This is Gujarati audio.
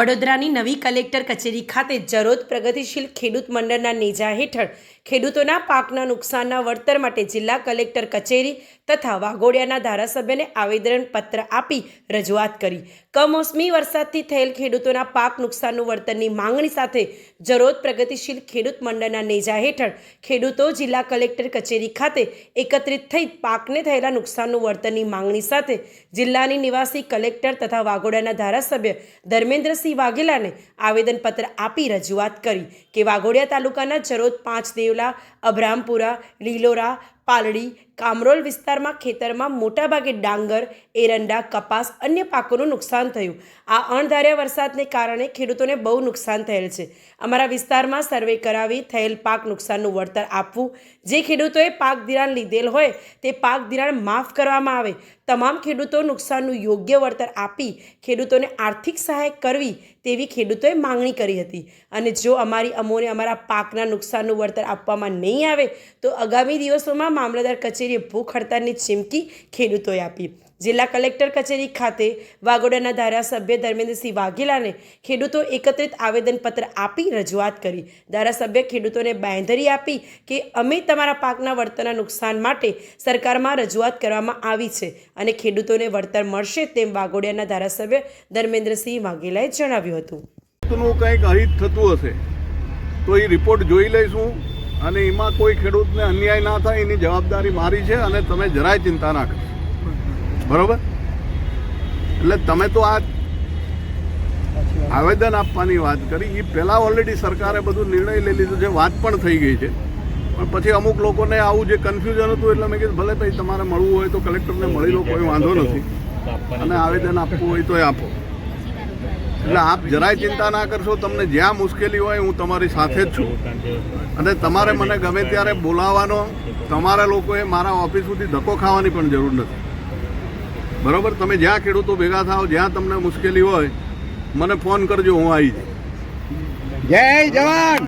વડોદરાની નવી કલેક્ટર કચેરી ખાતે જરોદ પ્રગતિશીલ ખેડૂત મંડળના નેજા હેઠળ ખેડૂતોના પાકના નુકસાનના વળતર માટે જિલ્લા કલેક્ટર કચેરી તથા વાઘોડિયાના ધારાસભ્યને આવેદનપત્ર આપી રજૂઆત કરી. કમોસમી વરસાદથી થયેલ ખેડૂતોના પાક નુકસાનનું વળતરની માંગણી સાથે જરોદ પ્રગતિશીલ ખેડૂત મંડળના નેજા હેઠળ ખેડૂતો જિલ્લા કલેક્ટર કચેરી ખાતે એકત્રિત થઈ પાકને થયેલા નુકસાનનું વળતરની માંગણી સાથે જિલ્લાની નિવાસી કલેક્ટર તથા વાઘોડિયાના ધારાસભ્ય ધર્મેન્દ્રસિંહ વાઘેલાને આવેદનપત્ર આપી રજૂઆત કરી કે વાઘોડિયા તાલુકાના જરોદ પાંચ દેવલા અબ્રામપુરા લીલોરા પાલડી, કામરોલ વિસ્તારમાં ખેતરમાં મોટાભાગે ડાંગર, એરંડા, કપાસ, અન્ય પાકોનું નુકસાન થયું. આ અણધાર્યા વરસાદને કારણે ખેડૂતોને બહુ નુકસાન થયેલ છે. અમારા વિસ્તારમાં સર્વે કરાવી થયેલ પાક નુકસાનનું વળતર આપવું. જે ખેડૂતોએ પાક ધિરાણ લીધેલ હોય તે પાક ધિરાણ માફ કરવામાં આવે. તમામ ખેડૂતો નુકસાનનું યોગ્ય વળતર આપી ખેડૂતોને આર્થિક સહાય કરવી તેવી ખેડૂતોએ માંગણી કરી હતી. અને જો અમારી અમોને અમારા પાકના નુકસાનનું વળતર આપવામાં નહીં આવે તો આગામી દિવસોમાં મામલતદાર કચેરીએ ભૂખ હડતાલની ચીમકી ખેડૂતોએ આપી. જિલ્લા કલેક્ટર કચેરી ખાતે વાગોડાના ધારાસભ્ય ધર્મેન્દ્રસિંહ વાઘેલાને ખેડૂતો એકત્રિત આવેદનપત્ર આપી રજૂઆત કરી. ધારાસભ્ય ખેડૂતોને બાંધરી આપી કે અમે તમારા પાકના વળતરના નુકસાન માટે સરકારમાં રજૂઆત કરવામાં આવી છે અને ખેડૂતોને વળતર મળશે તેમ વાઘોડિયાના ધારાસભ્ય ધર્મેન્દ્રસિંહ વાઘેલાએ જણાવ્યું હતું. કંઈક અહિત થતું હશે, તો એ રિપોર્ટ જોઈ લઈશું. અને એમાં કોઈ ખેડૂતને અન્યાય ના થાય, એની જવાબદારી મારી છે અને તમે જરાય ચિંતા ના કરો બરોબર? એટલે તમે તો આ આવેદન આપવાની વાત કરી. એ પહેલાં ઓલરેડી સરકારે બધું નિર્ણય લઈ લીધો છે, વાત પણ થઈ ગઈ છે. પણ પછી અમુક લોકોને આવું જે કન્ફ્યુઝન હતું, એટલે મેં કીધું, ભલે ભાઈ, તમારે મળવું હોય તો કલેક્ટરને મળી લો, કોઈ વાંધો નથી. અને આવેદન આપવું હોય તો આપો. એટલે આપ જરાય ચિંતા ના કરશો, તમને જ્યાં મુશ્કેલી હોય હું તમારી સાથે જ છું. અને તમારે મને ગમે ત્યારે બોલાવવાનો, તમારા લોકોએ મારા ઓફિસ સુધી ધક્કો ખાવાની પણ જરૂર નથી. બરોબર? તમે જ્યાં ખેડૂતો ભેગા થાઓ, જ્યાં તમને મુશ્કેલી હોય, મને ફોન કરજો, હું આવી જય જવાન!